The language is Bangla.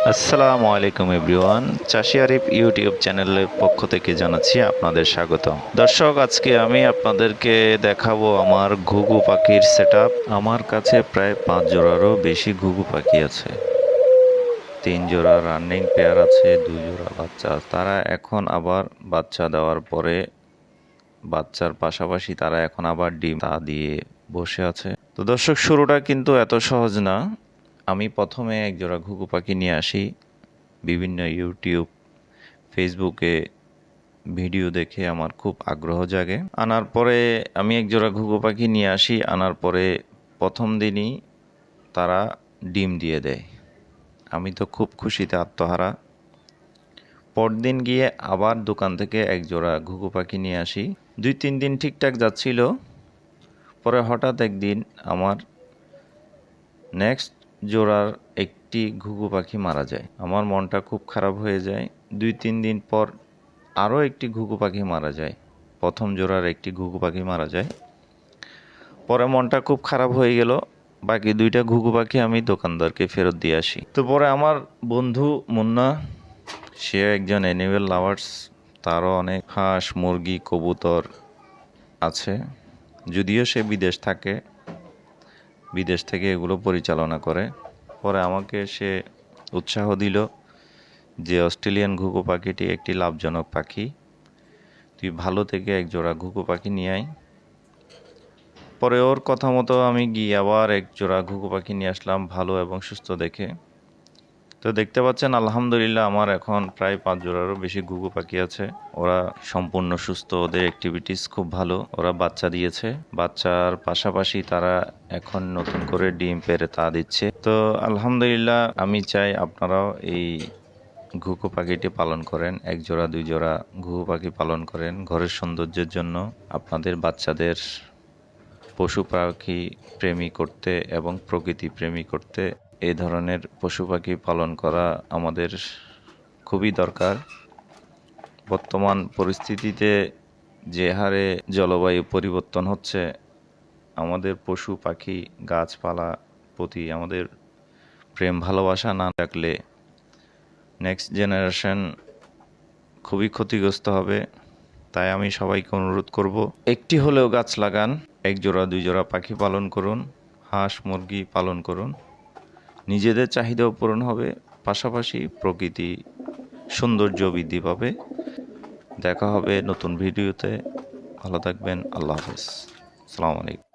আসসালামু আলাইকুম এভরিওয়ান। চাষি আরিফ ইউটিউব চ্যানেলের পক্ষ থেকে জানাচ্ছি আপনাদের স্বাগত দর্শক, আজকে আমি আপনাদেরকে দেখাবো আমার ঘুঘু পাখির সেট আমার কাছে প্রায় পাঁচ জোড়ারও বেশি ঘুঘু পাখি আছে। তিন জোড়া রানিং পেয়ার আছে দুই জোড়া বাচ্চা। তারা এখন আবার বাচ্চা দেওয়ার পরে বাচ্চার পাশাপাশি তারা এখন আবার ডিম তা দিয়ে বসে আছে। তো দর্শক, শুরুটা কিন্তু এত সহজ না। আমি প্রথমে এক জোড়া ঘুঘু পাখি নিয়ে আসি। বিভিন্ন ইউটিউব, ফেসবুকে ভিডিও দেখে আমার খুব আগ্রহ জাগে। আনার পরে আমি এক জোড়া ঘুঘু পাখি নিয়ে আসি। আনার পরে প্রথম দিনই তারা ডিম দিয়ে দেয়। আমি তো খুব খুশিতে আত্মহারা। পরদিন গিয়ে আবার দোকান থেকে এক জোড়া ঘুঘু পাখি নিয়ে আসি। দুই তিন দিন ঠিকঠাক যাচ্ছিল। পরে হঠাৎ একদিন আমার নেক্সট জোড়ার একটি ঘুঘু পাখি মারা যায়। আমার মনটা খুব খারাপ হয়ে যায়। দুই তিন দিন পর আরও একটি ঘুঘু পাখি মারা যায়। প্রথম জোড়ার একটি ঘুঘু পাখি মারা যায়। পরে মনটা খুব খারাপ হয়ে গেল। বাকি দুইটা ঘুঘু পাখি আমি দোকানদারকে ফেরত দিয়ে আসি। তো পরে আমার বন্ধু মুন্না সে একজন অ্যানিমেল লাভার্স তারও অনেক হাঁস, মুরগি, কবুতর আছে। যদিও সে বিদেশ থাকে বিদেশ থেকে এগুলো পরিচালনা করে। পরে আমাকে সে উৎসাহ দিল যে অস্ট্রেলিয়ান ঘুঘু পাখিটি একটি লাভজনক পাখি। তুই ভালো থেকে এক জোড়া ঘুঘু পাখি নিয়ে আয়। পরে ওর কথা মতো আমি গিয়ে আবার এক জোড়া ঘুঘু পাখি নিয়ে আসলাম ভালো এবং সুস্থ দেখে। তো দেখতে পাচ্ছেন, আলহামদুলিল্লাহ আমার এখন প্রায় পাঁচ জোড়ারও বেশি ঘুঘু পাখি আছে। ওরা সম্পূর্ণ সুস্থ, ওদের অ্যাক্টিভিটিস খুব ভালো। ওরা বাচ্চা দিয়েছে। বাচ্চার পাশাপাশি তারা এখন নতুন করে ডিম পেরে তা দিচ্ছে। তো আলহামদুলিল্লাহ আমি চাই আপনারাও এই ঘুঘু পাখিটি পালন করেন। এক জোড়া, দুই জোড়া ঘুঘু পাখি পালন করেন ঘরের সৌন্দর্যের জন্য। আপনাদের বাচ্চাদের পশু পাখি প্রেমী করতে এবং প্রকৃতি প্রেমী করতে এই ধরনের পশু পাখি পালন করা আমাদের খুবই দরকার। বর্তমান পরিস্থিতিতে যে হারে জলবায়ু পরিবর্তন হচ্ছে, আমাদের পশু পাখি, গাছপালা প্রতি আমাদের প্রেম ভালোবাসা না রাখলে নেক্সট জেনারেশন খুবই ক্ষতিগ্রস্ত হবে। তাই আমি সবাইকে অনুরোধ করব, একটি হলেও গাছ লাগান, এক জোড়া, দুই জোড়া পাখি পালন করুন, হাঁস, মুরগি পালন করুন। নিজেদের চাহিদাও পূরণ হবে, পাশাপাশি প্রকৃতি সৌন্দর্য বৃদ্ধি পাবে। দেখা হবে নতুন ভিডিওতে। ভালো থাকবেন, আল্লাহ হাফেজ। আসসালামু আলাইকুম।